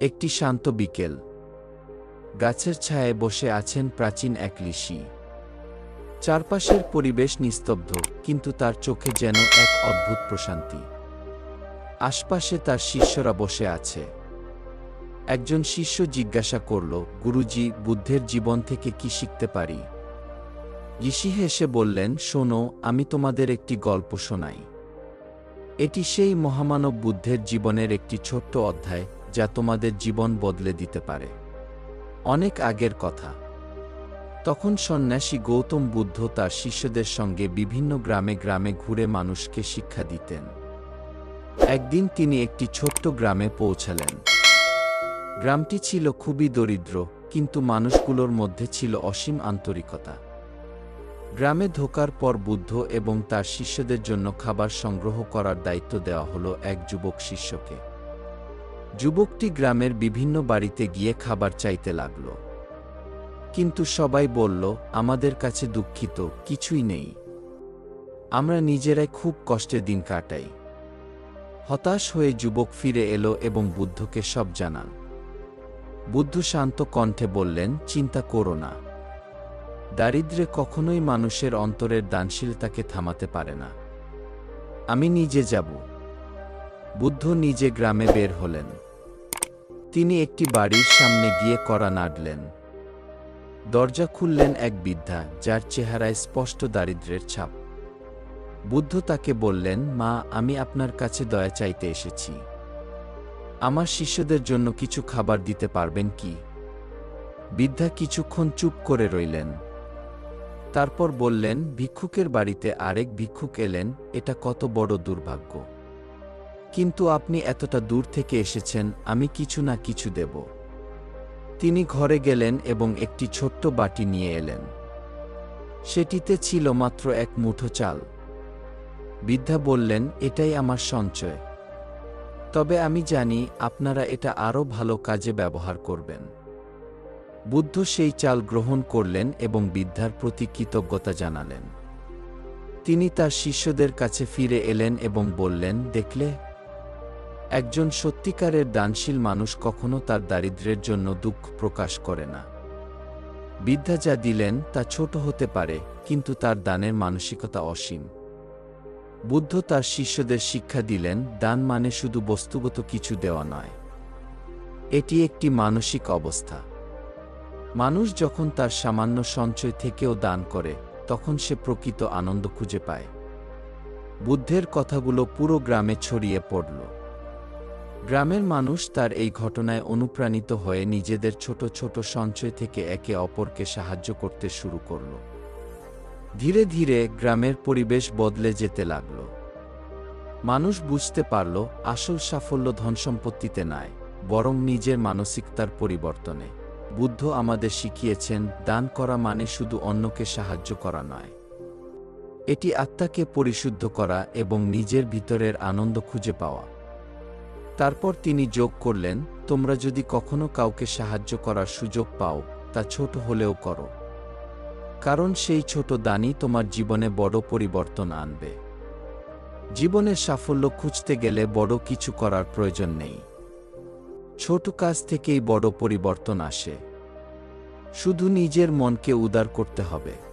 একটি শান্ত বিকেল। গাছের ছায়ায় বসে আছেন প্রাচীন এক ঋষি। চারপাশের পরিবেশ নিস্তব্ধ, কিন্তু তার চোখে যেন এক অদ্ভুত প্রশান্তি। আশপাশে তার শিষ্যরা বসে আছে। একজন শিষ্য জিজ্ঞাসা করল, গুরুজি, বুদ্ধের জীবন থেকে কি শিখতে পারি? ঋষি হেসে বললেন, শোনো, আমি তোমাদের একটি গল্প শোনাই। এটি সেই মহামানব বুদ্ধের জীবনের একটি ছোট্ট অধ্যায় যা তোমাদের জীবন বদলে দিতে পারে। অনেক আগের কথা। তখন সন্ন্যাসী গৌতম বুদ্ধ তার শিষ্যদের সঙ্গে বিভিন্ন গ্রামে গ্রামে ঘুরে মানুষকে শিক্ষা দিতেন। একদিন তিনি একটি ছোট্ট গ্রামে পৌঁছালেন। গ্রামটি ছিল খুবই দরিদ্র, কিন্তু মানুষগুলোর মধ্যে ছিল অসীম আন্তরিকতা। গ্রামে ঢোকার পর বুদ্ধ এবং তার শিষ্যদের জন্য খাবার সংগ্রহ করার দায়িত্ব দেওয়া হলো এক যুবক শিষ্যকে। যুবকটি গ্রামের বিভিন্ন বাড়িতে গিয়ে খাবার চাইতে লাগল। কিন্তু সবাই বলল, আমাদের কাছে দুঃখিত, কিছুই নেই। আমরা নিজেরাই খুব কষ্টে দিন কাটাই। হতাশ হয়ে যুবক ফিরে এলো এবং বুদ্ধকে সব জানান বুদ্ধ শান্ত কণ্ঠে বললেন, চিন্তা করো না। দারিদ্রে কখনোই মানুষের অন্তরের দানশীলতাকে থামাতে পারে না। আমি নিজে যাব। বুদ্ধ নিজে গ্রামে বের হলেন। তিনি একটি বাড়ির সামনে গিয়ে কড়া নাড়লেন। দরজা খুললেন এক বৃদ্ধা, যার চেহারায় স্পষ্ট দারিদ্র্যের ছাপ। বুদ্ধ তাকে বললেন, মা, আমি আপনার কাছে দয়া চাইতে এসেছি। আমার শিষ্যদের জন্য কিছু খাবার দিতে পারবেন কি? বৃদ্ধা কিছুক্ষণ চুপ করে রইলেন। তারপর বললেন, ভিক্ষুকের বাড়িতে আরেক ভিক্ষুক এলেন, এটা কত বড় দুর্ভাগ্য। কিন্তু আপনি এতটা দূর থেকে এসেছেন, আমি কিছু না কিছু দেব। তিনি ঘরে গেলেন এবং একটি ছোট্ট বাটি নিয়ে এলেন। সেটিতে ছিল মাত্র এক মুঠো চাল। বৃদ্ধা বললেন, এটাই আমার সঞ্চয়। তবে আমি জানি আপনারা এটা আরও ভালো কাজে ব্যবহার করবেন। বুদ্ধ সেই চাল গ্রহণ করলেন এবং বৃদ্ধার প্রতি কৃতজ্ঞতা জানালেন। তিনি তার শিষ্যদের কাছে ফিরে এলেন এবং বললেন, দেখলে একজন সত্যিকারের দানশীল মানুষ কখনো তার দারিদ্র্যের জন্য দুঃখ প্রকাশ করে না। বিদ্যা যা দিলেন তা ছোট হতে পারে, কিন্তু তার দানের মানসিকতা অসীম। বুদ্ধ তার শিষ্যদের শিক্ষা দিলেন, দান মানে শুধু বস্তুগত কিছু দেওয়া নয়। এটি একটি মানসিক অবস্থা। মানুষ যখন তার সামান্য সঞ্চয় থেকেও দান করে, তখন সে প্রকৃত আনন্দ খুঁজে পায়। বুদ্ধের কথাগুলো পুরো গ্রামে ছড়িয়ে পড়ল। গ্রামের মানুষ তার এই ঘটনায় অনুপ্রাণিত হয়ে নিজেদের ছোট ছোট সঞ্চয় থেকে একে অপরকে সাহায্য করতে শুরু করল। ধীরে ধীরে গ্রামের পরিবেশ বদলে যেতে লাগল। মানুষ বুঝতে পারল, আসল সাফল্য ধনসম্পত্তিতে নয় বরং নিজের মানসিকতার পরিবর্তনে। বুদ্ধ আমাদের শিখিয়েছেন, দান করা মানে শুধু অন্যকে সাহায্য করা নয়। এটি আত্মাকে পরিশুদ্ধ করা এবং নিজের ভিতরের আনন্দ খুঁজে পাওয়া। তারপর তিনি যোগ করলেন, তোমরা যদি কখনো কাউকে সাহায্য করার সুযোগ পাও, তা ছোট হলেও করো। কারণ সেই ছোট দানই তোমার জীবনে বড় পরিবর্তন আনবে। জীবনের সাফল্য খুঁজতে গেলে বড় কিছু করার প্রয়োজন নেই। ছোট কাজ থেকেই বড় পরিবর্তন আসে। শুধু নিজের মনকে উদার করতে হবে।